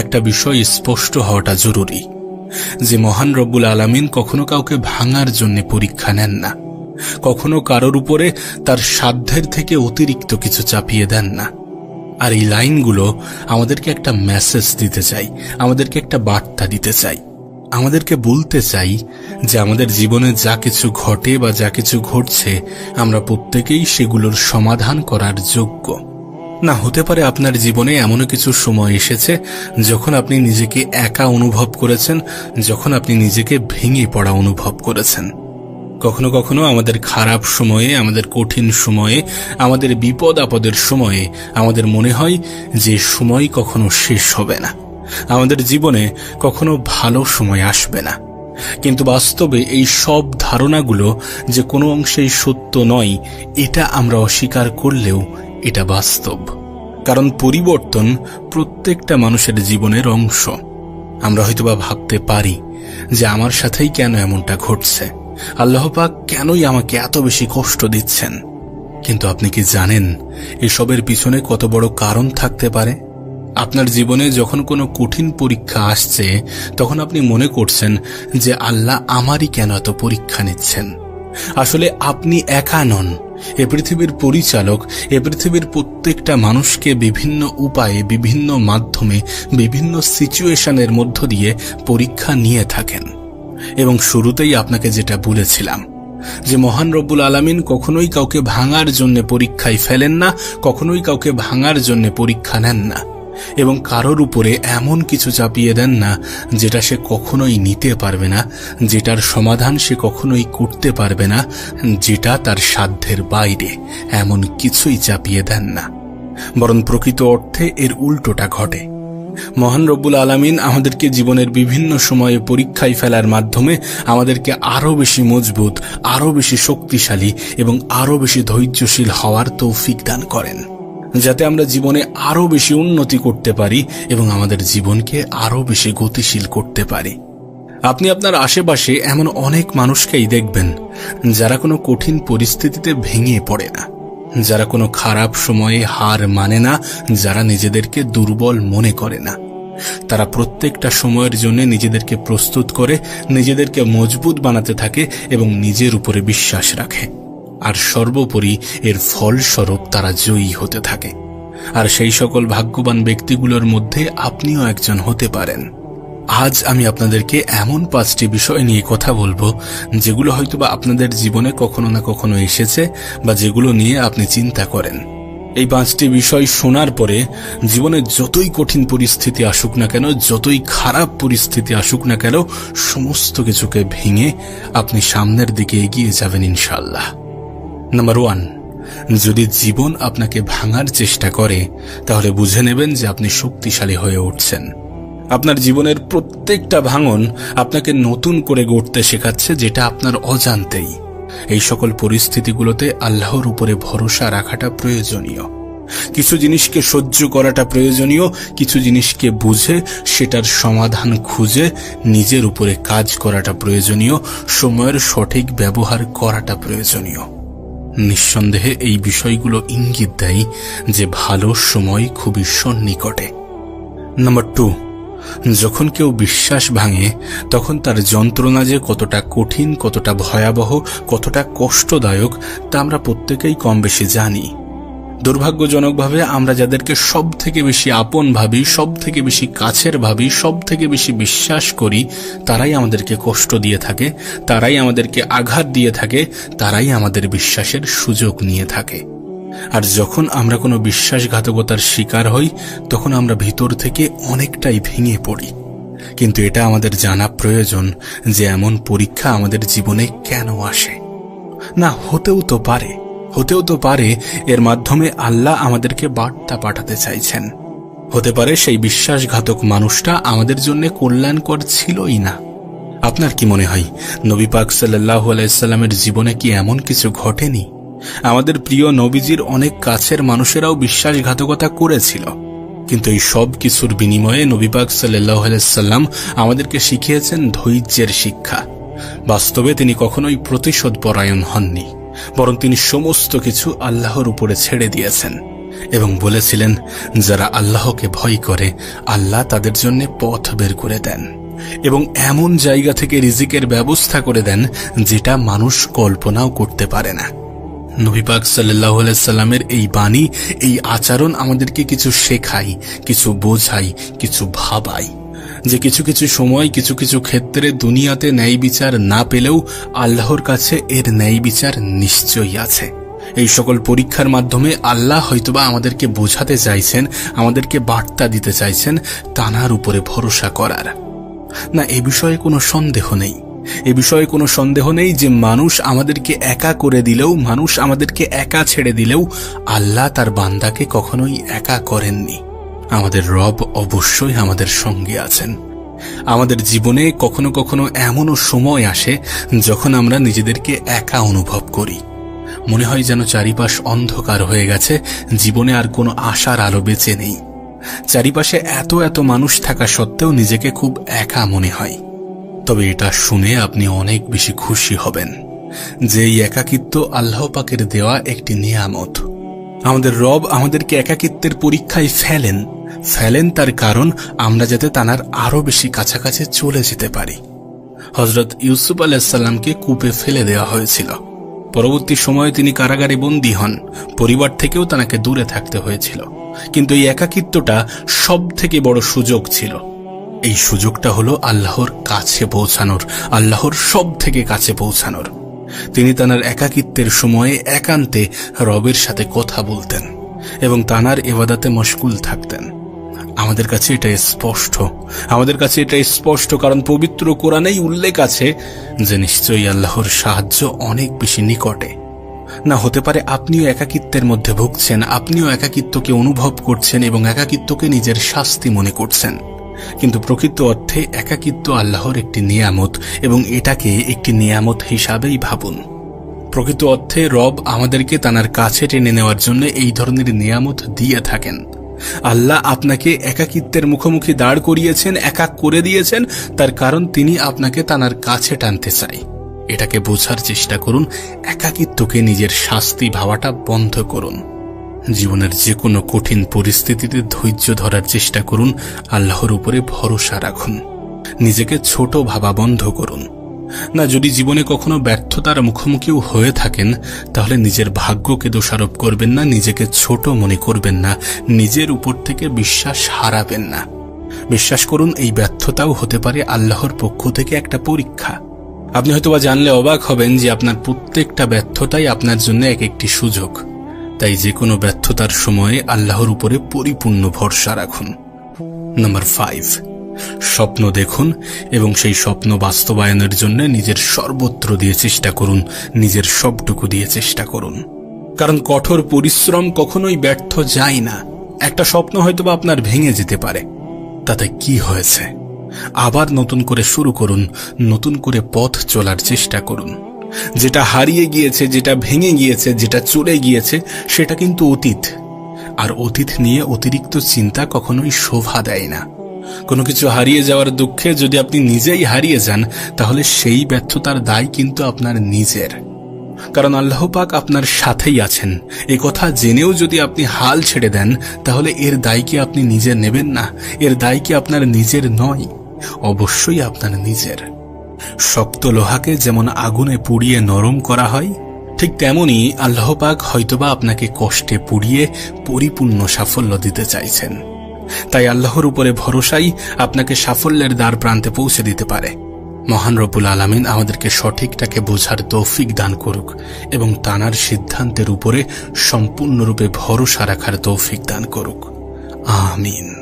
একটা বিষয় স্পষ্ট হওয়াটা জরুরি, যে মহান রব্বুল আলামিন কখনো কাউকে ভাঙার জন্য পরীক্ষা নেন না, কখনো কারোর উপরে তার সাধ্যের থেকে অতিরিক্ত কিছু চাপিয়ে দেন না। আর এই লাইনগুলো আমাদেরকে একটা মেসেজ দিতে চাই, আমাদেরকে একটা বার্তা দিতে চাই, আমাদেরকে বলতে চাই যে আমাদের জীবনে যা কিছু ঘটে বা যা কিছু ঘটছে, আমরা প্রত্যেকেই সেগুলোর সমাধান করার যোগ্য। না, হতে পারে আপনার জীবনে এমনও কিছু সময় এসেছে যখন আপনি নিজেকে একা অনুভব করেছেন, যখন আপনি নিজেকে ভেঙে পড়া অনুভব করেছেন। কখনো কখনো আমাদের খারাপ সময়ে, আমাদের কঠিন সময়ে, আমাদের বিপদ আপদের সময়ে আমাদের মনে হয় যে সময় কখনো শেষ হবে না। আমাদের জীবনে কখনো ভালো সময় আসবে না। কিন্তু বাস্তবে এই সব ধারণাগুলো যে কোনো অংশেই সত্য নয়, এটা আমরা অস্বীকার করলেও এটা বাস্তব। কারণ পরিবর্তন প্রত্যেকটা মানুষের জীবনের অংশ। আমরা হয়তোবা ভাবতে পারি যে আমার সাথেই কেন এমনটা ঘটছে। আল্লাহ পাক কেনই আমাকে এত বেশি কষ্ট দিচ্ছেন? কিন্তু আপনি কি জানেন এসবের পিছনে কত বড় কারণ থাকতে পারে? আপনার জীবনে যখন কোনো কঠিন পরীক্ষা আসছে, তখন আপনি মনে করছেন যে আল্লাহ আমারই কেন এত পরীক্ষা নিচ্ছেন? আসলে আপনি একা নন এ পৃথিবীর পরিচালক, এ পৃথিবীর প্রত্যেকটা মানুষকে বিভিন্ন উপায়ে, বিভিন্ন মাধ্যমে, বিভিন্ন সিচুয়েশনের মধ্য দিয়ে পরীক্ষা নিয়ে থাকেন। এবং শুরুতেই আপনাকে যেটা বলেছিলাম, যে মহান রব্বুল আলামিন কখনোই কাউকে ভাঙার জন্য পরীক্ষায় ফেলেন না, কখনোই কাউকে ভাঙার জন্য পরীক্ষা নেন না। এবং কারোর উপরে এমন কিছু চাপিয়ে দেন না যেটা সে কখনোই নিতে পারবে না, যেটার সমাধান সে কখনোই করতে পারবে না, যেটা তার সাধ্যের বাইরে এমন কিছুই চাপিয়ে দেন না। বরং প্রকৃত অর্থে এর উল্টোটা ঘটে। মহান রব্বুল আলামিন আমাদেরকে জীবনের বিভিন্ন সময়ে পরীক্ষায় ফেলার মাধ্যমে আমাদেরকে আরও বেশি মজবুত, আরও বেশি শক্তিশালী এবং আরও বেশি ধৈর্যশীল হওয়ার তৌফিক দান করেন। যাতে আমরা জীবনে আরও বেশি উন্নতি করতে পারি এবং আমাদের জীবনকে আরও বেশি গতিশীল করতে পারি। আপনি আপনার আশেপাশে এমন অনেক মানুষকেই দেখবেন যারা কোনো কঠিন পরিস্থিতিতে ভেঙে পড়ে না, যারা কোনো খারাপ সময়ে হার মানে না, যারা নিজেদেরকে দুর্বল মনে করে না। তারা প্রত্যেকটা সময়ের জন্য নিজেদেরকে প্রস্তুত করে, নিজেদেরকে মজবুত বানাতে থাকে এবং নিজের উপরে বিশ্বাস রাখে। আর সর্বোপরি এর ফলস্বরূপ তারা জয়ী হতে থাকে। আর সেই সকল ভাগ্যবান ব্যক্তিগুলোর মধ্যে আপনিও একজন হতে পারেন। আজ আমি আপনাদেরকে এমন পাঁচটি বিষয় নিয়ে কথা বলব, যেগুলো হয়তোবা আপনাদের জীবনে কখনো না কখনো এসেছে বা যেগুলো নিয়ে আপনি চিন্তা করেন। এই পাঁচটি বিষয় শোনার পরে জীবনে যতই কঠিন পরিস্থিতি আসুক না কেন, যতই খারাপ পরিস্থিতি আসুক না কেন, সমস্ত কিছুকে ভেঙে আপনি সামনের দিকে এগিয়ে যাবেন ইনশাল্লাহ নাম্বার ওয়ান যদি জীবন আপনাকে ভাঙার চেষ্টা করে, তাহলে বুঝে নেবেন যে আপনি শক্তিশালী হয়ে উঠছেন। আপনার জীবনের প্রত্যেকটা ভাঙন আপনাকে নতুন করে গড়তে শেখাচ্ছে যেটা আপনার অজান্তেই। এই সকল পরিস্থিতিগুলোতে আল্লাহর উপরে ভরসা রাখাটা প্রয়োজনীয়। কিছু জিনিসকে সহ্য করাটা প্রয়োজনীয়, কিছু জিনিসকে বুঝে, সেটার সমাধান খুঁজে, নিজের উপরে কাজ করাটা প্রয়োজনীয়, সময়ের সঠিক ব্যবহার করাটা প্রয়োজনীয়। নিঃসন্দেহে এই বিষয়গুলো ইঙ্গিত দেয় যে ভালো সময় খুবই সন্নিকটে। নাম্বার টু, যখন কেউ বিশ্বাস ভাঙে, তখন তার যন্ত্রণা যে কতটা কঠিন, কতটা ভয়াবহ, কতটা কষ্টদায়ক, তা আমরা প্রত্যেকেই কম বেশি জানি। দুর্ভাগ্যজনকভাবে আমরা যাদেরকে সব থেকে বেশি আপন ভাবি সব থেকে বেশি কাছের ভাবি সব থেকে বেশি বিশ্বাস করি, তারাই আমাদেরকে কষ্ট দিয়ে থাকে, তারাই আমাদেরকে আঘাত দিয়ে থাকে, তারাই আমাদের বিশ্বাসের সুযোগ নিয়ে থাকে। আর যখন আমরা কোনো বিশ্বাসঘাতকতার শিকার হই, তখন আমরা ভিতর থেকে অনেকটাই ভেঙে পড়ি। কিন্তু এটা আমাদের জানা প্রয়োজন যে এমন পরীক্ষা আমাদের জীবনে কেন আসে। না, হতেও তো পারে। হতেও তো পারে এর মাধ্যমে আল্লাহ আমাদেরকে বার্তা পাঠাতে চাইছেন। হতে পারে সেই বিশ্বাসঘাতক মানুষটা আমাদের জন্য কল্যাণকর ছিলই না। আপনার কি মনে হয়, নবী পাক সাল্লাহ আলাইস্লামের জীবনে কি এমন কিছু ঘটেনি? আমাদের প্রিয় নবীজির অনেক কাছের মানুষেরাও বিশ্বাসঘাতকতা করেছিল। কিন্তু এই সব কিছুর বিনিময়ে নবীপাক সাল্লাহ আলাইসাল্লাম আমাদেরকে শিখিয়েছেন ধৈর্যের শিক্ষা। বাস্তবে তিনি কখনোই প্রতিশোধ পরায়ণ হননি। বরং তিনি সমস্ত কিছু আল্লাহর উপরে ছেড়ে দিয়েছেন এবং বলেছিলেন, যারা আল্লাহকে ভয় করে, আল্লাহ তাদের জন্য পথ বের করে দেন এবং এমন জায়গা থেকে রিজিকের ব্যবস্থা করে দেন, যেটা মানুষ কল্পনাও করতে পারে না। নবী পাক সাল্লাহ সাল্লামের এই বাণী, এই আচরণ আমাদেরকে কিছু শেখাই কিছু বোঝাই কিছু ভাবাই যে কিছু কিছু সময় কিছু কিছু ক্ষেত্রে দুনিয়াতে ন্যায় বিচার না পেলেও আল্লাহর কাছে এর ন্যায় বিচার নিশ্চয়ই আছে। এই সকল পরীক্ষার মাধ্যমে আল্লাহ হয়তোবা আমাদেরকে বোঝাতে চাইছেন, আমাদেরকে বার্তা দিতে চাইছেন, তানার উপরে ভরসা করার। না, এ বিষয়ে কোনো সন্দেহ নেই। এ বিষয়ে কোনো সন্দেহ নেই যে মানুষ আমাদেরকে একা করে দিলেও, মানুষ আমাদেরকে একা ছেড়ে দিলেও আল্লাহ তার বান্দাকে কখনোই একা করেননি। আমাদের রব অবশ্যই আমাদের সঙ্গে আছেন। আমাদের জীবনে কখনো কখনো এমনও সময় আসে যখন আমরা নিজেদেরকে একা অনুভব করি। মনে হয় যেন চারিপাশ অন্ধকার হয়ে গেছে, জীবনে আর কোনো আশার আলো বেঁচে নেই। চারিপাশে এত এত মানুষ থাকা সত্ত্বেও নিজেকে খুব একা মনে হয়। তবে এটা শুনে আপনি অনেক বেশি খুশি হবেন যে এই একাকিত্ব আল্লাহ পাকের দেওয়া একটি নিয়ামত। আমাদের রব আমাদেরকে একাকিত্বের পরীক্ষায় ফেলেন ফেলেন তার কারণ আমরা যাতে তানার আরও বেশি কাছাকাছি চলে যেতে পারি। হজরত ইউসুফ আলাহিসাল্লামকে কূপে ফেলে দেওয়া হয়েছিল। পরবর্তী সময়ে তিনি কারাগারে বন্দী হন। পরিবার থেকেও তাকে দূরে থাকতে হয়েছিল। কিন্তু এই একাকিত্বটা সব থেকে বড় সুযোগ ছিল। এই সুযোগটা হলো আল্লাহর কাছে পৌঁছানোর, আল্লাহর সব থেকে কাছে পৌঁছানোর। তিনি তানার একাকিত্বের সময়ে একান্তে রবের সাথে কথা বলতেন এবং তানার এবাদাতে মশগুল থাকতেন। আমাদের কাছে এটা স্পষ্ট। আমাদের কাছে এটা স্পষ্ট, কারণ পবিত্র কোরআনেই উল্লেখ আছে যে নিশ্চয়ই আল্লাহর সাহায্য অনেক বেশি নিকটে। না, হতে পারে আপনিও একাকিত্বের মধ্যে ভুগছেন, আপনিও একাকিত্বকে অনুভব করছেন এবং একাকিত্বকে নিজের শাস্তি মনে করছেন। কিন্তু প্রকৃত অর্থে একাকিত্ব আল্লাহর একটি নিয়ামত এবং এটাকে একটি নিয়ামত হিসাবেই ভাবুন। প্রকৃত অর্থে রব আমাদেরকে তানার কাছে টেনে নেওয়ার জন্য এই ধরনের নিয়ামত দিয়ে থাকেন। আল্লাহ আপনাকে একাকিত্বের মুখোমুখি দাঁড় করিয়েছেন একা করে দিয়েছেন। তার কারণ তিনি আপনাকে তানার কাছে টানতে চাই। এটাকে বোঝার চেষ্টা করুন, একাকিত্বকে নিজের শাস্তি ভাবাটা বন্ধ করুন। জীবনের যে কোনো কঠিন পরিস্থিতিতে ধৈর্য ধরার চেষ্টা করুন, আল্লাহর উপরে ভরসা রাখুন। নিজেকে ছোট ভাবা বন্ধ করুন। না, যদি জীবনে কখনো ব্যর্থতার মুখোমুখিও হয়ে থাকেন, তাহলে নিজের ভাগ্যকে দোষারোপ করবেন না, নিজেকে ছোট মনে করবেন না, নিজের উপর থেকে বিশ্বাস হারাবেন না। বিশ্বাস করুন, এই ব্যর্থতাও হতে পারে আল্লাহর পক্ষ থেকে একটা পরীক্ষা। আপনি হয়তোবা জানলে অবাক হবেন যে আপনার প্রত্যেকটা ব্যর্থতাই আপনার জন্য এক একটি সুযোগ। তাই যে কোনো ব্যর্থতার সময়ে আল্লাহর উপরে পরিপূর্ণ ভরসা রাখুন। নাম্বার ফাইভ স্বপ্ন দেখুন এবং সেই স্বপ্ন বাস্তবায়নের জন্য নিজের সর্বত্র দিয়ে চেষ্টা করুন, নিজের সবটুকু দিয়ে চেষ্টা করুন। কারণ কঠোর পরিশ্রম কখনোই ব্যর্থ যায় না। একটা স্বপ্ন হয়তো বা আপনার ভেঙে যেতে পারে। তাতে কি হয়েছে? আবার নতুন করে শুরু করুন, নতুন করে পথ চলার চেষ্টা করুন। যেটা হারিয়ে গিয়েছে, যেটা ভেঙে গিয়েছে, যেটা চলে গিয়েছে, সেটা কিন্তু অতীত। আর অতীত নিয়ে অতিরিক্ত চিন্তা কখনোই শোভা দেয় না। কোনো কিছু হারিয়ে যাওয়ার দুঃখে যদি আপনি নিজেই হারিয়ে যান, তাহলে সেই ব্যর্থতার দায় কিন্তু আপনার নিজের। কারণ আল্লাহ পাক আপনার সাথেই আছেন। এ কথা জেনেও যদি আপনি হাল ছেড়ে দেন, তাহলে এর দায় কি আপনি নিজে নেবেন না? এর দায় কি আপনার নিজের নয়? অবশ্যই আপনার নিজের। শক্ত লোহাকে যেমন আগুনে পুড়িয়ে নরম করা হয়, ঠিক তেমনি আল্লাহ পাক হয়তোবা আপনাকে কষ্টে পুড়িয়ে পরিপূর্ণ সাফল্য দিতে চাইছেন। তাই আল্লাহর উপরে ভরসাই আপনাকে সাফল্যের দ্বার প্রান্তে পৌঁছে দিতে পারে। মহান রবুল আলমিন আমাদেরকে সঠিকটাকে বোঝার তৌফিক দান করুক এবং তানার সিদ্ধান্তের উপরে সম্পূর্ণরূপে ভরসা রাখার তৌফিক দান করুক। আমিন।